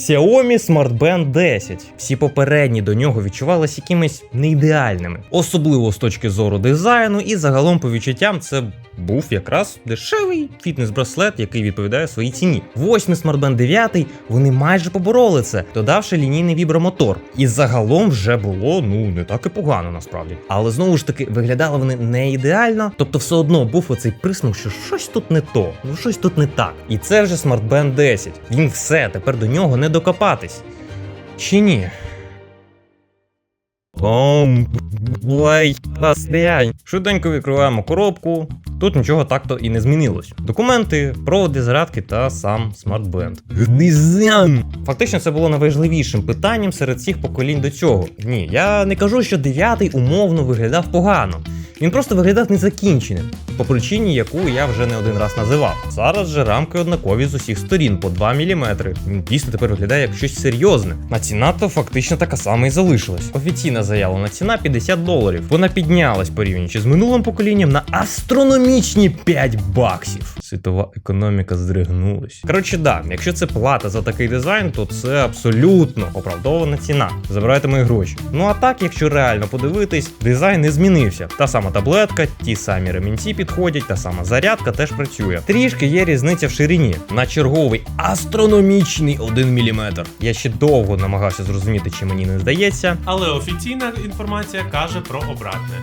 Xiaomi Smart Band 10. Всі попередні до нього відчувалися якимись неідеальними, особливо з точки зору дизайну, і загалом по відчуттям це був якраз дешевий фітнес-браслет, який відповідає своїй ціні. Восьмий Smart Band 9 вони майже побороли це, додавши лінійний вібромотор. І загалом вже було ну не так і погано насправді. Але знову ж таки виглядали вони не ідеально, тобто все одно був оцей присмак, що щось тут не то, ну щось тут не так. І це вже Smart Band 10. Він все, тепер до нього не докопатись. Чи ні? Швиденько відкриваємо коробку. Тут нічого так-то і не змінилось. Документи, проводи зарядки та сам смартбенд. Дизайн! Фактично, це було найважливішим питанням серед всіх поколінь до цього. Ні, я не кажу, що дев'ятий умовно виглядав погано. Він просто виглядав незакінченим, по причині, яку я вже не один раз називав. Зараз же рамки однакові з усіх сторін по 2 мм. Він дійсно тепер виглядає як щось серйозне. А ціна то фактично така сама і залишилась. Офіційна заявлена ціна 50 доларів. Вона піднялась порівнюючи з минулим поколінням на астрономічні 5 баксів. Світова економіка здригнулась. Коротше, да, якщо це плата за такий дизайн, то це абсолютно оправдована ціна. Забирайте мої гроші. Ну а так, якщо реально подивитись, дизайн не змінився. Та сама таблетка, ті самі ремінці підходять, та сама зарядка теж працює. Трішки є різниця в ширині на черговий астрономічний 1 мм. Я ще довго намагався зрозуміти, чи мені не здається. Але офіційна інформація каже про обратне.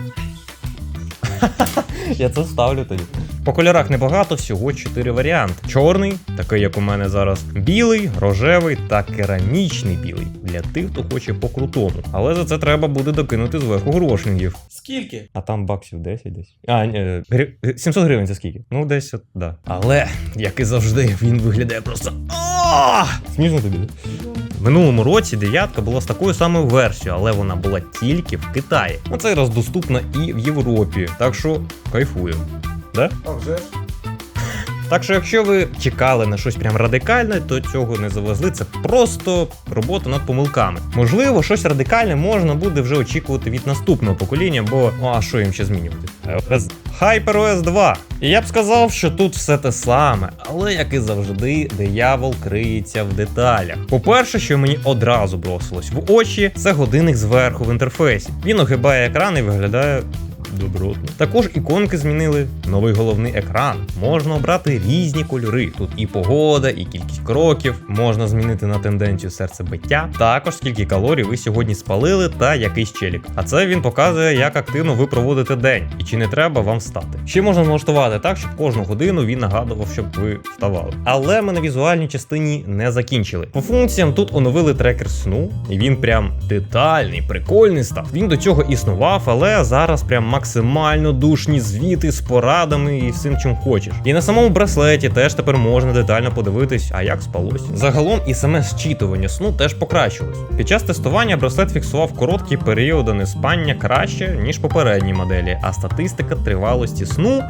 Я це ставлю тоді. По кольорах небагато, всього 4 варіанти: чорний, такий як у мене зараз, білий, рожевий та керамічний білий для тих, хто хоче по крутому. Але за це треба буде докинути зверху грошингів. Скільки? А там баксів 10 десь. А, ні, гри... 700 гривень це скільки? Ну, десь, от, да. Але, як і завжди, він виглядає просто. Смішно тобі? В минулому році дев'ятка була з такою самою версією, але вона була тільки в Китаї. На цей раз доступна і в Європі. Так що кайфую. Да? А вже ж. Так що, якщо ви чекали на щось прям радикальне, то цього не завезли. Це просто робота над помилками. Можливо, щось радикальне можна буде вже очікувати від наступного покоління, бо ну, а що їм ще змінювати? iOS HyperOS 2. І я б сказав, що тут все те саме, але як і завжди, диявол криється в деталях. По-перше, що мені одразу бросилось в очі, це годинник зверху в інтерфейсі. Він огибає екран і виглядає добротно. Також іконки змінили новий головний екран. Можна обрати різні кольори. Тут і погода, і кількість кроків. Можна змінити на тенденцію серцебиття. Також скільки калорій ви сьогодні спалили та якийсь челік. А це він показує, як активно ви проводите день і чи не треба вам встати. Ще можна налаштувати так, щоб кожну годину він нагадував, щоб ви вставали. Але ми на візуальній частині не закінчили. По функціям тут оновили трекер сну, і він прям детальний, прикольний став. Він до цього існував, але зараз прям максимально душні звіти з порадами і всім чим хочеш. І на самому браслеті теж тепер можна детально подивитись, а як спалось. Загалом і саме зчитування сну теж покращилось. Під час тестування браслет фіксував короткі періоди неспання краще, ніж попередні моделі, а статистика тривалості сну,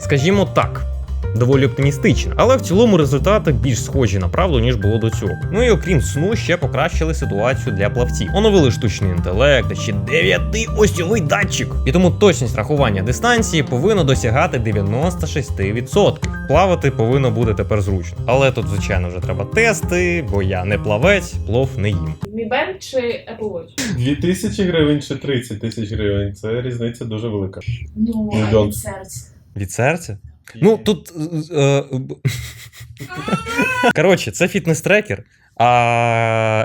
скажімо так. Доволі оптимістична, але в цілому результати більш схожі на правду, ніж було до цього. Ну і окрім сну, ще покращили ситуацію для плавців. Оновили штучний інтелект, ще 9-осьовий датчик. І тому точність рахування дистанції повинна досягати 96%. Плавати повинно буде тепер зручно. Але тут, звичайно, вже треба тести, бо я не плавець, плов не їм. Band чи Apple Watch? 2000 гривень чи 30 тисяч гривень. Це різниця дуже велика. Ну, а від серця. Від серця? Ну, тут. е, е, Коротше, це фітнес-трекер, а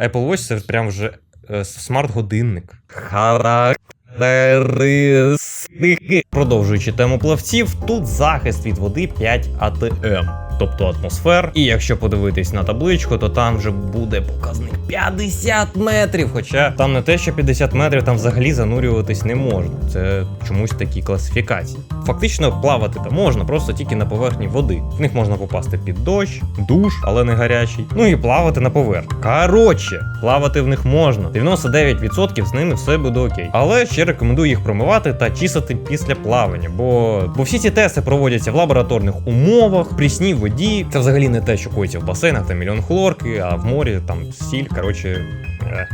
Apple Watch це прям вже е, смарт-годинник. Характеристики. Продовжуючи тему плавців, тут захист від води 5 АТМ. Тобто атмосфер. І якщо подивитись на табличку, то там вже буде показник 50 метрів. Хоча там не те, що 50 метрів, там взагалі занурюватись не можна. Це чомусь такі класифікації. Фактично плавати там можна, просто тільки на поверхні води. В них можна попасти під дощ, душ, але не гарячий. Ну і плавати на поверхні. Коротше, плавати в них можна. 99% з ними все буде окей. Але ще рекомендую їх промивати та чистити після плавання, бо, бо всі ці тести проводяться в лабораторних умовах, прісній воді. Це взагалі не те, що коїться в басейнах, там мільйон хлорки, а в морі там сіль. Коротше.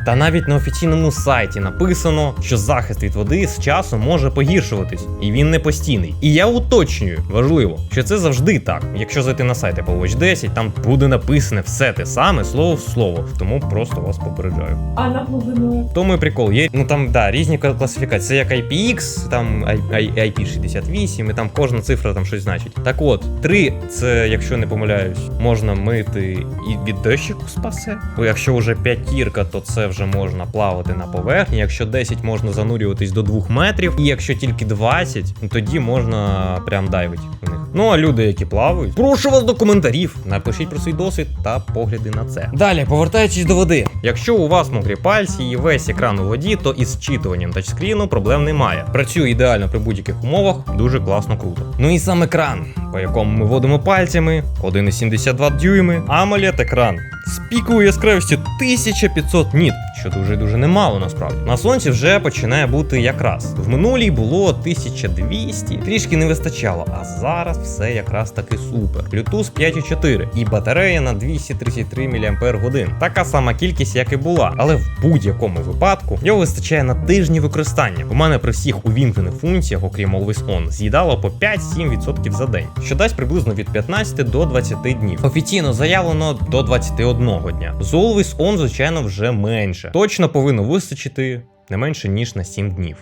Та навіть на офіційному сайті написано, що захист від води з часом може погіршуватись, і він не постійний. І я уточнюю, важливо, що це завжди так. Якщо зайти на сайт Apple Watch 10, там буде написане все те саме слово в слово. Тому просто вас попереджаю. А на глибину? Тому і прикол є. Ну там да, різні класифікації. Це як IPX, там I- I- IP68, і там кожна цифра там щось значить. Так от, 3 це, якщо не помиляюсь, можна мити і від дощику спасе. Бо якщо вже п'ятірка, то це вже можна плавати на поверхні. Якщо 10 можна занурюватись до 2 метрів. І якщо тільки 20, ну, тоді можна прям дайвити в них. Ну а люди, які плавають, прошу вас до коментарів. Напишіть про свій досвід та погляди на це. Далі, повертаючись до води. Якщо у вас мокрі пальці і весь екран у воді, то із зчитуванням тачскріну проблем немає. Працює ідеально при будь-яких умовах, дуже класно круто. Ну і сам екран, по якому ми водимо пальцями, 1,72 дюйми, AMOLED екран з піковою яскравістю 1500 ніт, що дуже дуже немало насправді. На сонці вже починає бути якраз. В минулій було 1200, трішки не вистачало, а зараз все якраз таки супер. Bluetooth 5.4 і батарея на 233 мАч. Така сама кількість, як і була, але в будь-якому випадку його вистачає на тижні використання. У мене при всіх увімкнених функціях, окрім Always On, з'їдало по 5-7% за день, що дасть приблизно від 15 до 20 днів. Офіційно заявлено до 21 дня. З Always On, звичайно, вже менше. Точно повинно вистачити не менше ніж на 7 днів.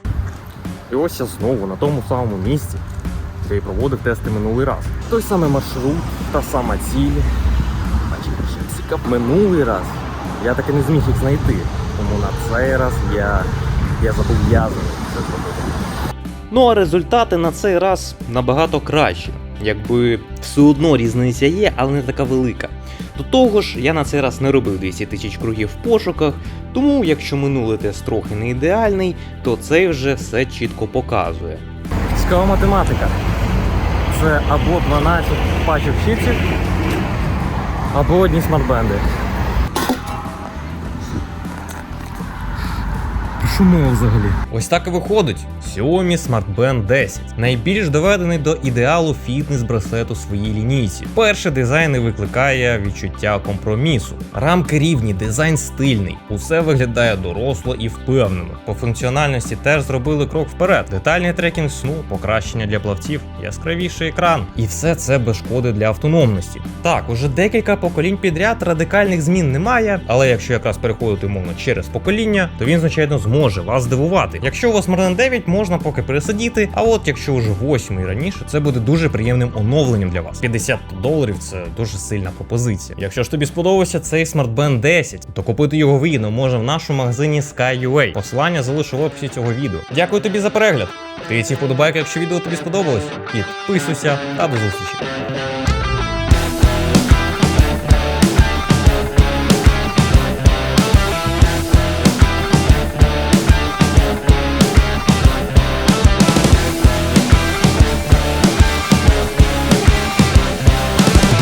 І ось я знову на тому самому місці, де і проводив тести минулий раз. Той самий маршрут, та сама ціль. Минулий раз. Я таки не зміг їх знайти. Тому на цей раз я, я зобов'язаний це зробити. Ну а результати на цей раз набагато кращі. Якби все одно різниця є, але не така велика. До того ж, я на цей раз не робив 200 тисяч кругів в пошуках, тому якщо минулий тест трохи не ідеальний, то цей вже все чітко показує. Цікава математика. Це або 12 пачок чіпсів, або одні смартбенди. Що мова взагалі? Ось так і виходить. Xiaomi Smart Band 10. Найбільш доведений до ідеалу фітнес-браслет у своїй лінійці. Перший дизайн і викликає відчуття компромісу. Рамки рівні, дизайн стильний. Усе виглядає доросло і впевнено. По функціональності теж зробили крок вперед. Детальний трекінг сну, покращення для плавців, яскравіший екран. І все це без шкоди для автономності. Так, уже декілька поколінь підряд радикальних змін немає, але якщо якраз переходити умовно через покоління, то він, звичайно, зможе вас здивувати. Якщо у вас Smart 9, можна поки пересидіти. А от якщо вже 8 і раніше, це буде дуже приємним оновленням для вас. 50 доларів це дуже сильна пропозиція. Якщо ж тобі сподобався цей Smart Band 10, то купити його вигідно може в нашому магазині Sky.ua. Посилання залишу в описі цього відео. Дякую тобі за перегляд. Ти ці вподобайки, якщо відео тобі сподобалось. Підписуйся та до зустрічі.